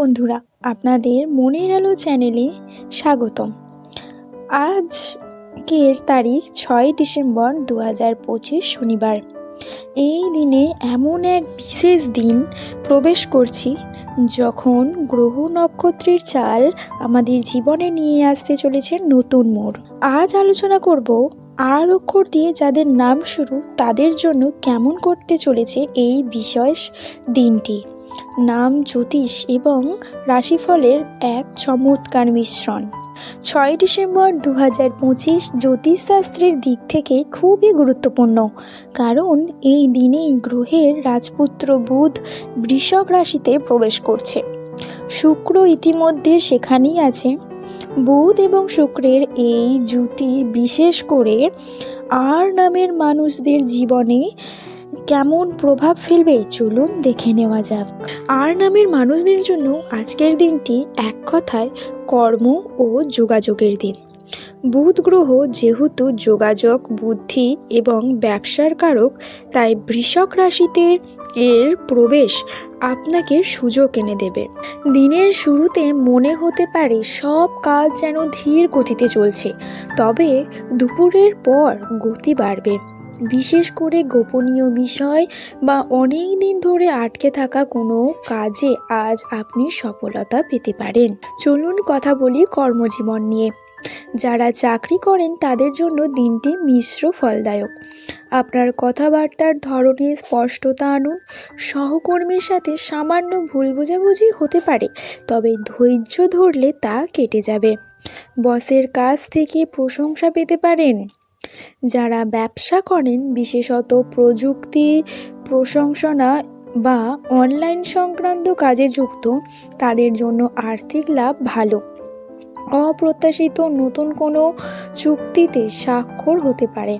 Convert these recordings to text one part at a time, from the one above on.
বন্ধুরা, আপনাদের মনের আলো চ্যানেলে স্বাগতম। আজকের তারিখ ছয় ডিসেম্বর দু হাজার পঁচিশ শনিবার। এই দিনে এমন এক বিশেষ দিন প্রবেশ করছি, যখন গ্রহ নক্ষত্রের চাল আমাদের জীবনে নিয়ে আসতে চলেছে নতুন মোড়। আজ আলোচনা করব আর অক্ষর দিয়ে যাদের নাম শুরু, তাদের জন্য কেমন করতে চলেছে এই বিশেষ দিনটি। নাম জ্যোতিষ এবং রাশিফলের এক চমৎকার মিশ্রণ। ছয় ডিসেম্বর দু হাজার পঁচিশ জ্যোতিষশাস্ত্রের দিক থেকে খুবই গুরুত্বপূর্ণ, কারণ এই দিনেই গ্রহের রাজপুত্র বুধ বৃষভ রাশিতে প্রবেশ করছে। শুক্র ইতিমধ্যে সেখানেই আছে। বুধ এবং শুক্রের এই জুটি বিশেষ করে আর নামের মানুষদের জীবনে কেমন প্রভাব ফেলবে চলুন দেখে নেওয়া যাক। আর নামের মানুষদের জন্য আজকের দিনটি এক কথায় কর্ম ও যোগাযোগের দিন। বুধ গ্রহ যেহেতু যোগাযোগ, বুদ্ধি এবং ব্যবসার কারক, তাই বৃষক রাশিতে এর প্রবেশ আপনাকে সুযোগ এনে দেবে। দিনের শুরুতে মনে হতে পারে সব কাজ যেন ধীর গতিতে চলছে, তবে দুপুরের পর গতি বাড়বে। বিশেষ করে গোপনীয় বিষয় বা অনেক দিন ধরে আটকে থাকা কোনো কাজে আজ আপনি সফলতা পেতে পারেন। চলুন কথা বলি কর্মজীবন নিয়ে। যারা চাকরি করেন তাদের জন্য দিনটি মিশ্র ফলদায়ক। আপনার কথাবার্তার ধরনে স্পষ্টতা আনুন। সহকর্মীর সাথে সামান্য ভুল বোঝাবুঝি হতে পারে, তবে ধৈর্য ধরলে তা কেটে যাবে। বসের কাছ থেকে প্রশংসা পেতে পারেন। যারা ব্যবসা করেন, বিশেষত প্রযুক্তি প্রশংসনা বা অনলাইন সংক্রান্ত কাজে যুক্ত, তাদের জন্য আর্থিক লাভ ভালো। অপ্রত্যাশিত নতুন কোনো চুক্তিতে স্বাক্ষর হতে পারে।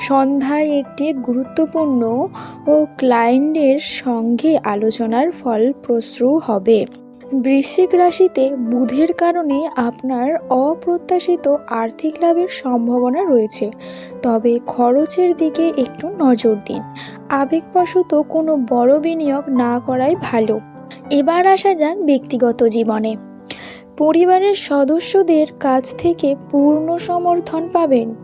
সন্ধ্যায় একটি গুরুত্বপূর্ণ ও ক্লায়েন্টের সঙ্গে আলোচনার ফলপ্রসূ হবে। বৃশ্চিক রাশিতে বুধের কারণে আপনার অপ্রত্যাশিত আর্থিক লাভের সম্ভাবনা রয়েছে। তবে খরচের দিকে একটু নজর দিন। আবেগবশত কোনো বড় বিনিয়োগ না করাই ভালো। এবার আসা যাক ব্যক্তিগত জীবনে। পরিবারের সদস্যদের কাছ থেকে পূর্ণ সমর্থন পাবেন।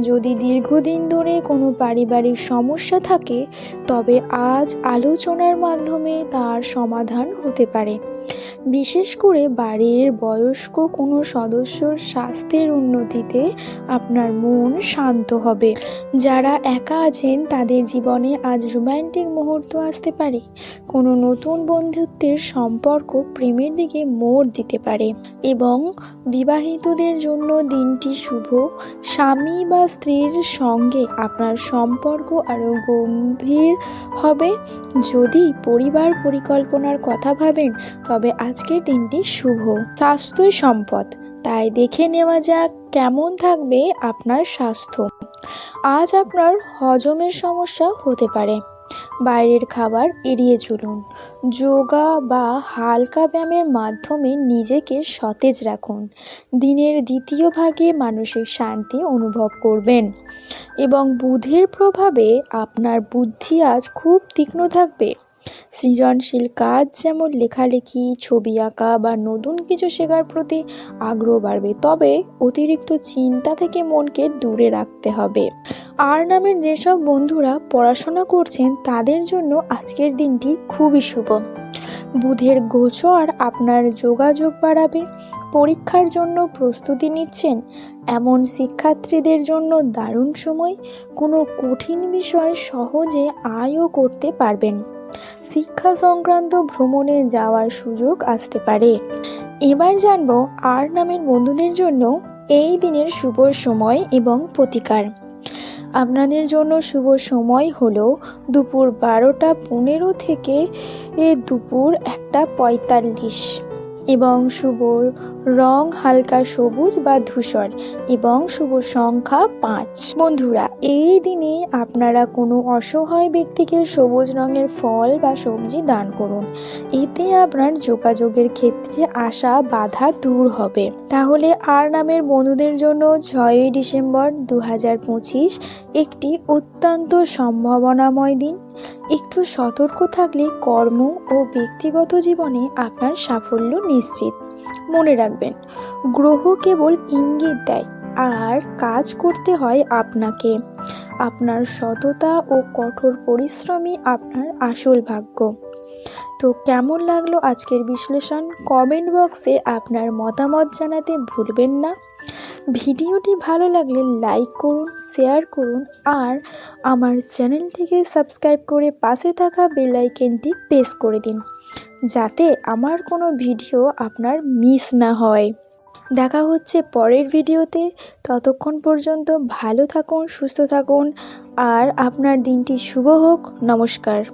যদি দীর্ঘদিন ধরে কোনো পারিবারিক সমস্যা থাকে, তবে আজ আলোচনার মাধ্যমে তার সমাধান হতে পারে। বিশেষ করে বাড়ির বয়স্ক কোনো সদস্যর স্বাস্থ্যের উন্নতিতে আপনার মন শান্ত হবে। যারা একা আছেন, তাদের জীবনে আজ রোম্যান্টিক মুহূর্ত আসতে পারে। কোনো নতুন বন্ধুত্বের সম্পর্ক প্রেমের দিকে মোড় দিতে পারে এবং বিবাহিতদের জন্য দিনটি শুভ। স্বামী বা স্ত্রীর সঙ্গে আপনার সম্পর্ক আরও গম্ভীর হবে। যদি পরিবার পরিকল্পনার কথা ভাবেন তবে আজকের দিনটি শুভ। স্বাস্থ্যই সম্পদ। তাই দেখে নেওয়া যাক কেমন থাকবে আপনার স্বাস্থ্য। আজ আপনার হজমের সমস্যা হতে পারে। বাইরের খাবার এড়িয়ে চলুন। যোগা বা হালকা ব্যায়ামের মাধ্যমে নিজেকে সতেজ রাখুন। দিনের দ্বিতীয় ভাগে মানসিক শান্তি অনুভব করবেন। এবং বুধের প্রভাবে আপনার বুদ্ধি আজ খুব তীক্ষ্ণ থাকবে। সৃজনশীল কাজ যেমন লেখালেখি, ছবি আঁকা বা নতুন কিছু শেখার প্রতি আগ্রহ বাড়বে, তবে অতিরিক্ত চিন্তা থেকে মনকে দূরে রাখতে হবে। আর নামের যেসব বন্ধুরা পড়াশোনা করছেন, তাদের জন্য আজকের দিনটি খুবই শুভ। বুধের গোচর আপনার যোগাযোগ বাড়াবে, পরীক্ষার জন্য প্রস্তুতি নিচ্ছেন, এমন শিক্ষার্থীদের জন্য দারুণ সময়, কোনো কঠিন বিষয় সহজে আয়ও করতে পারবেন। শিক্ষা সংক্রান্ত ভ্রমণে যাওয়ার সুযোগ আসতে পারে। এবার জানব আর নামের বন্ধুদের জন্য এই দিনের শুভ সময় এবং প্রতিকার। আপনাদের জন্য শুভ সময় হলো দুপুর বারোটা পনেরো থেকে দুপুর একটা পঁয়তাল্লিশ। এবং শুভ রং হালকা সবুজ বা ধূসর এবং শুভ সংখ্যা পাঁচ। বন্ধুরা, এই দিনে আপনারা কোনো অসহায় ব্যক্তিকে সবুজ রঙের ফল বা সবজি দান করুন। এতে আপনার যোগাযোগের ক্ষেত্রে আসা বাধা দূর হবে। তাহলে আর নামের বন্ধুদের জন্য ছয়ই ডিসেম্বর দু হাজার পঁচিশ একটি অত্যন্ত সম্ভাবনাময় দিন। একটু সতর্ক থাকলে কর্ম ও ব্যক্তিগত জীবনে আপনার সাফল্য নিশ্চিত। মনে রাখবেন, গ্রহ কেবল ইঙ্গিত দেয়, আর কাজ করতে হয় আপনাকে। আপনার সততা ও কঠোর পরিশ্রমই আপনার আসল ভাগ্য। তো কেমন লাগল আজকের বিশ্লেষণ? কমেন্ট বক্সে আপনার মতামত জানাতে ভুলবেন না। ভিডিওটি ভালো লাগলে লাইক করুন, শেয়ার করুন, আর আমার চ্যানেলটিকে সাবস্ক্রাইব করে পাশে থাকা বেল আইকনটি প্রেস করে দিন। যাতে আমার কোনো ভিডিও আপনার মিস না হয়। দেখা হচ্ছে পরের ভিডিওতে। ততক্ষণ পর্যন্ত ভালো থাকুন, সুস্থ থাকুন, আর আপনার দিনটি শুভ হোক। নমস্কার।